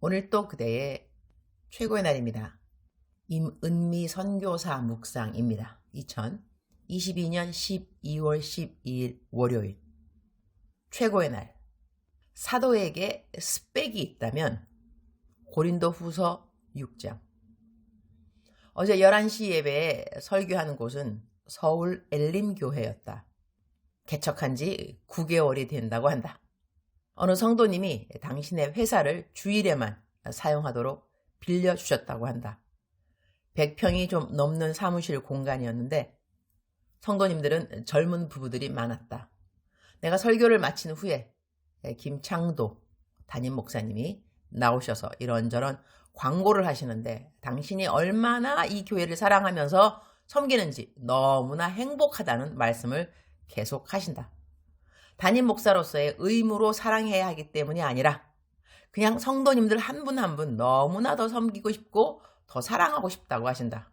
오늘 또 그대의 최고의 날입니다. 임은미 선교사 묵상입니다. 2022년 12월 12일 월요일. 최고의 날. 사도에게 스펙이 있다면 고린도 후서 6장. 어제 11시 예배에 설교하는 곳은 서울 엘림교회였다. 개척한 지 9개월이 된다고 한다. 어느 성도님이 당신의 회사를 주일에만 사용하도록 빌려주셨다고 한다. 100평이 좀 넘는 사무실 공간이었는데 성도님들은 젊은 부부들이 많았다. 내가 설교를 마친 후에 김창도 담임 목사님이 나오셔서 이런저런 광고를 하시는데 당신이 얼마나 이 교회를 사랑하면서 섬기는지 너무나 행복하다는 말씀을 계속 하신다. 담임 목사로서의 의무로 사랑해야 하기 때문이 아니라 그냥 성도님들 한 분 한 분 너무나 더 섬기고 싶고 더 사랑하고 싶다고 하신다.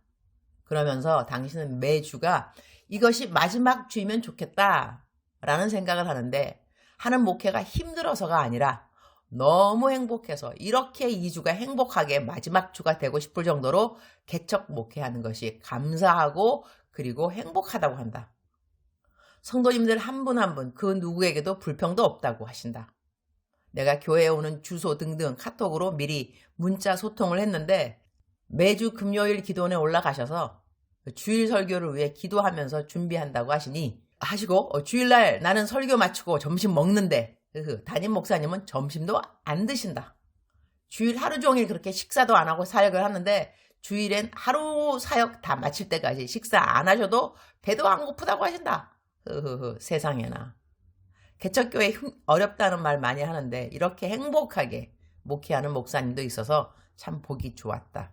그러면서 당신은 매주가 이것이 마지막 주이면 좋겠다 라는 생각을 하는데 하는 목회가 힘들어서가 아니라 너무 행복해서 이렇게 2주가 행복하게 마지막 주가 되고 싶을 정도로 개척 목회하는 것이 감사하고 그리고 행복하다고 한다. 성도님들 한 분 한 분 그 누구에게도 불평도 없다고 하신다. 내가 교회에 오는 주소 등등 카톡으로 미리 문자 소통을 했는데 매주 금요일 기도원에 올라가셔서 주일 설교를 위해 기도하면서 준비한다고 하시니 하시고 어, 주일날 나는 설교 마치고 점심 먹는데 담임 목사님은 점심도 안 드신다. 주일 하루 종일 그렇게 식사도 안 하고 사역을 하는데 주일엔 하루 사역 다 마칠 때까지 식사 안 하셔도 배도 안 고프다고 하신다. 흐흐흐 세상에나. 개척교회 어렵다는 말 많이 하는데 이렇게 행복하게 목회하는 목사님도 있어서 참 보기 좋았다.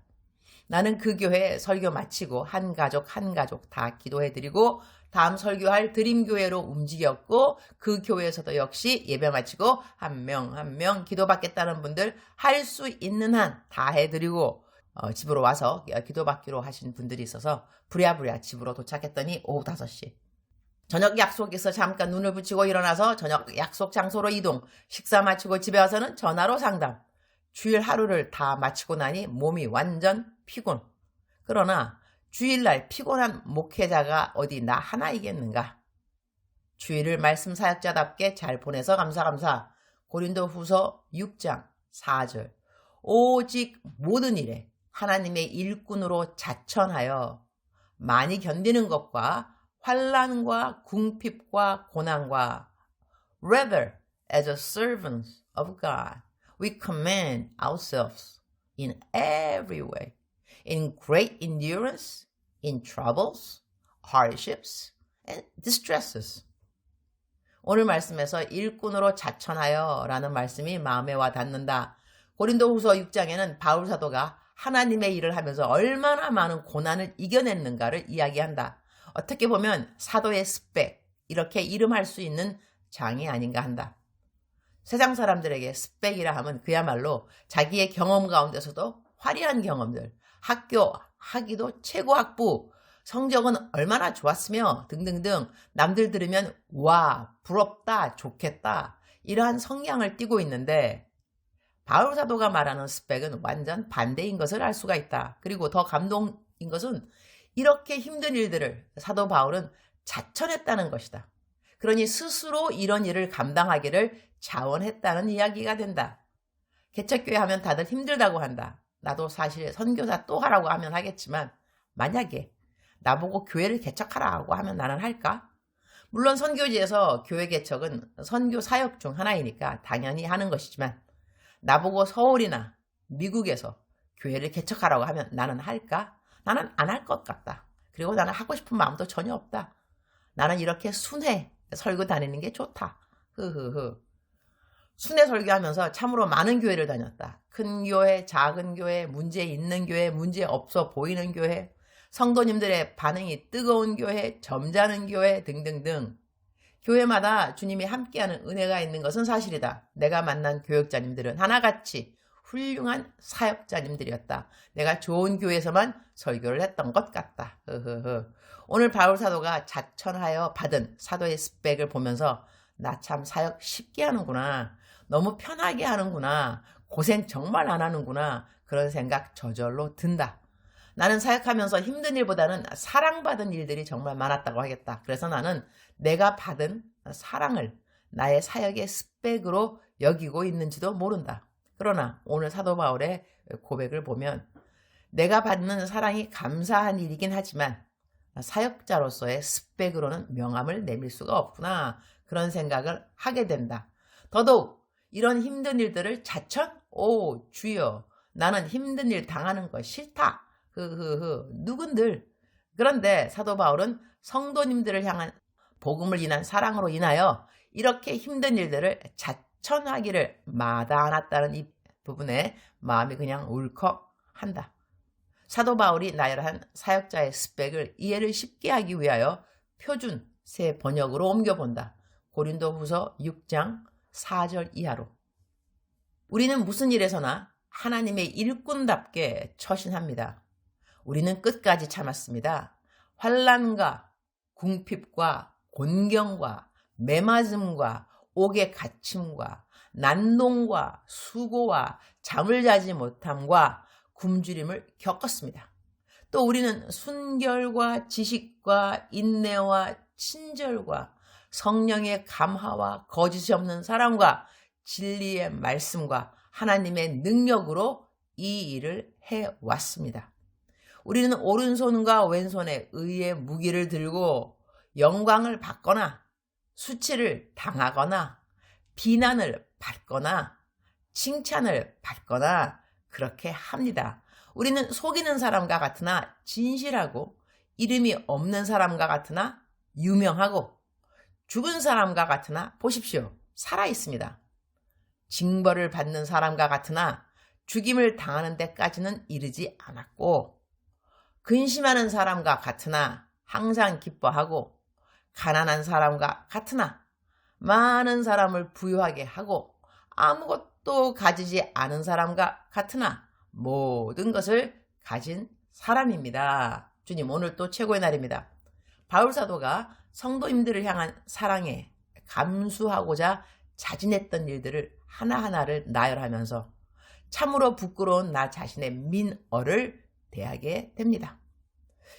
나는 그 교회 설교 마치고 한 가족 한 가족 다 기도해드리고 다음 설교할 드림교회로 움직였고 그 교회에서도 역시 예배 마치고 한 명 한 명 기도받겠다는 분들 할 수 있는 한 다 해드리고 어, 집으로 와서 기도받기로 하신 분들이 있어서 부랴부랴 집으로 도착했더니 오후 5시 저녁 약속에서 잠깐 눈을 붙이고 일어나서 저녁 약속 장소로 이동 식사 마치고 집에 와서는 전화로 상담 주일 하루를 다 마치고 나니 몸이 완전 피곤. 그러나 주일날 피곤한 목회자가 어디 나 하나이겠는가? 주일을 말씀 사역자답게 잘 보내서 감사 감사. 고린도 후서 6장 4절. 오직 모든 일에 하나님의 일꾼으로 자천하여 많이 견디는 것과 환란과 궁핍과 고난과 rather as a servant of God we commend ourselves in every way in great endurance, in troubles, hardships, and distresses. 오늘 말씀에서 일꾼으로 자천하여 라는 말씀이 마음에 와 닿는다. 고린도 후서 6장에는 바울 사도가 하나님의 일을 하면서 얼마나 많은 고난을 이겨냈는가를 이야기한다. 어떻게 보면 사도의 스펙, 이렇게 이름할 수 있는 장이 아닌가 한다. 세상 사람들에게 스펙이라 하면 그야말로 자기의 경험 가운데서도 화려한 경험들, 학교, 학위도 최고 학부, 성적은 얼마나 좋았으며 등등등 남들 들으면 와, 부럽다, 좋겠다 이러한 성향을 띠고 있는데 바울 사도가 말하는 스펙은 완전 반대인 것을 알 수가 있다. 그리고 더 감동인 것은 이렇게 힘든 일들을 사도 바울은 자천했다는 것이다. 그러니 스스로 이런 일을 감당하기를 자원했다는 이야기가 된다. 개척교회 하면 다들 힘들다고 한다. 나도 사실 선교사 또 하라고 하면 하겠지만 만약에 나보고 교회를 개척하라고 하면 나는 할까? 물론 선교지에서 교회 개척은 선교 사역 중 하나이니까 당연히 하는 것이지만 나보고 서울이나 미국에서 교회를 개척하라고 하면 나는 할까? 나는 안 할 것 같다. 그리고 나는 하고 싶은 마음도 전혀 없다. 나는 이렇게 순회 설교 다니는 게 좋다. 흐흐흐. 순회 설교하면서 참으로 많은 교회를 다녔다. 큰 교회, 작은 교회, 문제 있는 교회, 문제 없어 보이는 교회, 성도님들의 반응이 뜨거운 교회, 점잖은 교회 등등등. 교회마다 주님이 함께하는 은혜가 있는 것은 사실이다. 내가 만난 교역자님들은 하나같이 훌륭한 사역자님들이었다. 내가 좋은 교회에서만 설교를 했던 것 같다. 오늘 바울 사도가 자천하여 받은 사도의 스펙을 보면서 나 참 사역 쉽게 하는구나. 너무 편하게 하는구나. 고생 정말 안 하는구나. 그런 생각 저절로 든다. 나는 사역하면서 힘든 일보다는 사랑받은 일들이 정말 많았다고 하겠다. 그래서 나는 내가 받은 사랑을 나의 사역의 스펙으로 여기고 있는지도 모른다. 그러나 오늘 사도 바울의 고백을 보면 내가 받는 사랑이 감사한 일이긴 하지만 사역자로서의 스펙으로는 명함을 내밀 수가 없구나. 그런 생각을 하게 된다. 더더욱 이런 힘든 일들을 자천? 오, 주여. 나는 힘든 일 당하는 거 싫다. 흐흐흐. 누군들. 그런데 사도 바울은 성도님들을 향한 복음을 인한 사랑으로 인하여 이렇게 힘든 일들을 자 천하기를 마다않았다는 이 부분에 마음이 그냥 울컥한다. 사도 바울이 나열한 사역자의 스펙을 이해를 쉽게 하기 위하여 표준 새 번역으로 옮겨본다. 고린도 후서 6장 4절 이하로. 우리는 무슨 일에서나 하나님의 일꾼답게 처신합니다. 우리는 끝까지 참았습니다. 환란과 궁핍과 곤경과 매맞음과 옥의 갇힘과 난동과 수고와 잠을 자지 못함과 굶주림을 겪었습니다. 또 우리는 순결과 지식과 인내와 친절과 성령의 감화와 거짓이 없는 사랑과 진리의 말씀과 하나님의 능력으로 이 일을 해 왔습니다. 우리는 오른손과 왼손에 의의 무기를 들고 영광을 받거나 수치를 당하거나 비난을 받거나 칭찬을 받거나 그렇게 합니다. 우리는 속이는 사람과 같으나 진실하고 이름이 없는 사람과 같으나 유명하고 죽은 사람과 같으나 보십시오. 살아 있습니다. 징벌을 받는 사람과 같으나 죽임을 당하는 데까지는 이르지 않았고 근심하는 사람과 같으나 항상 기뻐하고 가난한 사람과 같으나 많은 사람을 부유하게 하고 아무것도 가지지 않은 사람과 같으나 모든 것을 가진 사람입니다. 주님 오늘 또 최고의 날입니다. 바울 사도가 성도님들을 향한 사랑에 감수하고자 자진했던 일들을 하나하나를 나열하면서 참으로 부끄러운 나 자신의 민어를 대하게 됩니다.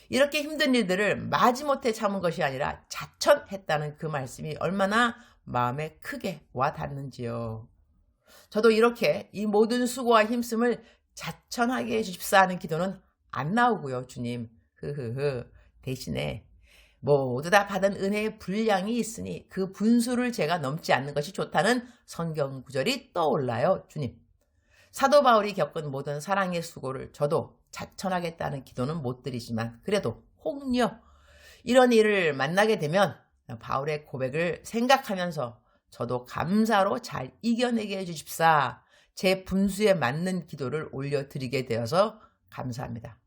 이렇게 힘든 일들을 마지못해 참은 것이 아니라 자천했다는 그 말씀이 얼마나 마음에 크게 와 닿는지요. 저도 이렇게 이 모든 수고와 힘씀을 자천하게 해주십사 하는 기도는 안 나오고요, 주님. 흐흐흐. 대신에 모두 다 받은 은혜의 분량이 있으니 그 분수를 제가 넘지 않는 것이 좋다는 성경 구절이 떠올라요, 주님. 사도 바울이 겪은 모든 사랑의 수고를 저도 자천하겠다는 기도는 못 드리지만 그래도 혹여 이런 일을 만나게 되면 바울의 고백을 생각하면서 저도 감사로 잘 이겨내게 해주십사 제 분수에 맞는 기도를 올려드리게 되어서 감사합니다.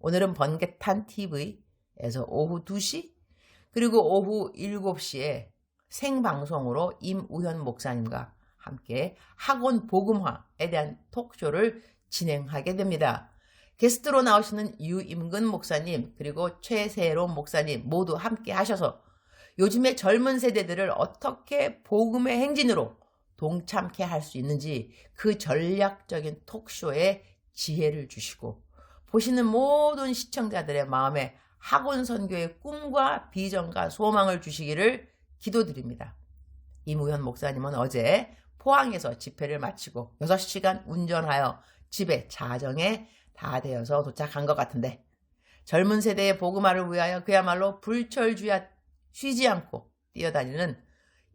오늘은 번개탄 TV에서 오후 2시 그리고 오후 7시에 생방송으로 임우현 목사님과 함께 학원 복음화에 대한 톡쇼를 진행하게 됩니다. 게스트로 나오시는 유임근 목사님 그리고 최세롬 목사님 모두 함께 하셔서 요즘의 젊은 세대들을 어떻게 복음의 행진으로 동참케 할 수 있는지 그 전략적인 톡쇼에 지혜를 주시고 보시는 모든 시청자들의 마음에 학원 선교의 꿈과 비전과 소망을 주시기를 기도드립니다. 이무현 목사님은 어제 포항에서 집회를 마치고 6시간 운전하여 집에 자정에 다 되어서 도착한 것 같은데 젊은 세대의 복음화를 위하여 그야말로 불철주야 쉬지 않고 뛰어다니는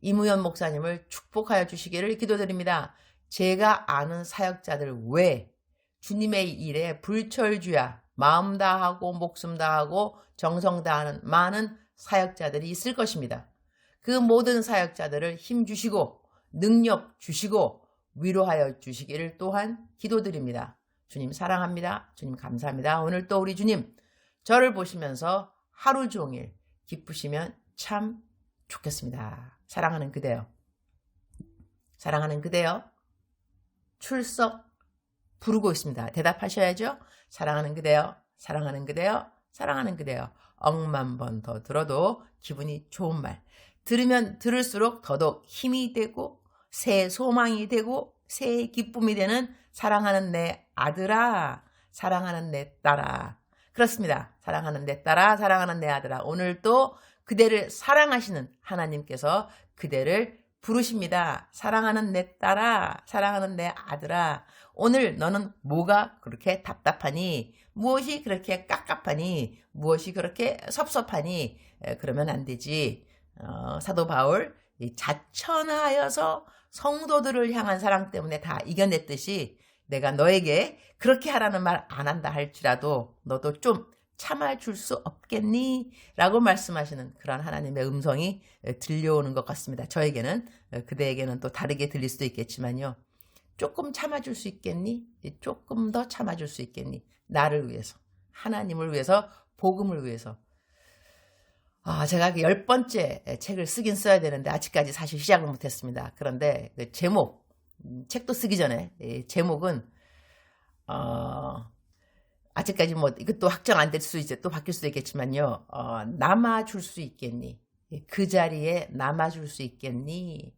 이무현 목사님을 축복하여 주시기를 기도드립니다. 제가 아는 사역자들 외에 주님의 일에 불철주야 마음 다하고 목숨 다하고 정성 다하는 많은 사역자들이 있을 것입니다. 그 모든 사역자들을 힘 주시고 능력 주시고 위로하여 주시기를 또한 기도드립니다. 주님 사랑합니다. 주님 감사합니다. 오늘 또 우리 주님 저를 보시면서 하루 종일 기쁘시면 참 좋겠습니다. 사랑하는 그대요. 사랑하는 그대요. 출석 부르고 있습니다. 대답하셔야죠. 사랑하는 그대요. 사랑하는 그대요. 사랑하는 그대요. 억만 번 더 들어도 기분이 좋은 말. 들으면 들을수록 더더욱 힘이 되고 새 소망이 되고 새 기쁨이 되는 사랑하는 내 아들아, 사랑하는 내 딸아. 그렇습니다. 사랑하는 내 딸아, 사랑하는 내 아들아. 오늘 또 그대를 사랑하시는 하나님께서 그대를 부르십니다. 사랑하는 내 딸아, 사랑하는 내 아들아. 오늘 너는 뭐가 그렇게 답답하니? 무엇이 그렇게 깝깝하니? 무엇이 그렇게 섭섭하니? 에, 그러면 안 되지. 어, 사도 바울 이 자천하여서 성도들을 향한 사랑 때문에 다 이겨냈듯이 내가 너에게 그렇게 하라는 말 안 한다 할지라도 너도 좀 참아줄 수 없겠니? 라고 말씀하시는 그런 하나님의 음성이 들려오는 것 같습니다. 저에게는, 그대에게는 또 다르게 들릴 수도 있겠지만요. 조금 참아줄 수 있겠니? 조금 더 참아줄 수 있겠니? 나를 위해서, 하나님을 위해서, 복음을 위해서. 아, 제가 그 열 번째 책을 쓰긴 써야 되는데 아직까지 사실 시작을 못했습니다. 그런데 그 제목, 음, 책도 쓰기 전에 이 제목은 어, 아직까지 뭐 이것도 확정 안 될 수 있죠. 또 바뀔 수도 있겠지만요. 어, 남아줄 수 있겠니? 예, 그 자리에 남아줄 수 있겠니?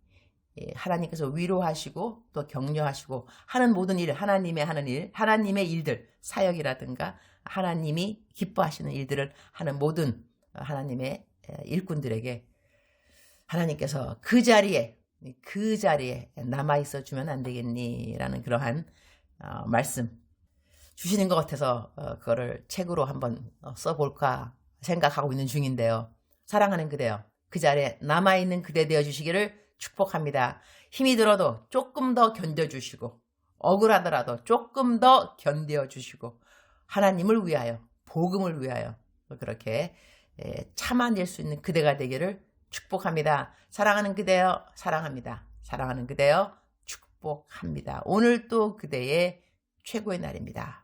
예, 하나님께서 위로하시고 또 격려하시고 하는 모든 일, 하나님의 하는 일, 하나님의 일들, 사역이라든가 하나님이 기뻐하시는 일들을 하는 모든 하나님의 일꾼들에게 하나님께서 그 자리에 그 자리에 남아 있어 주면 안 되겠니라는 그러한 어, 말씀 주시는 것 같아서 어, 그거를 책으로 한번 어, 써볼까 생각하고 있는 중인데요. 사랑하는 그대요. 그 자리에 남아 있는 그대 되어 주시기를 축복합니다. 힘이 들어도 조금 더 견뎌 주시고 억울하더라도 조금 더 견뎌 주시고 하나님을 위하여 복음을 위하여 그렇게 예, 참아낼 수 있는 그대가 되기를 축복합니다. 사랑하는 그대여 사랑합니다. 사랑하는 그대여 축복합니다. 오늘 또 그대의 최고의 날입니다.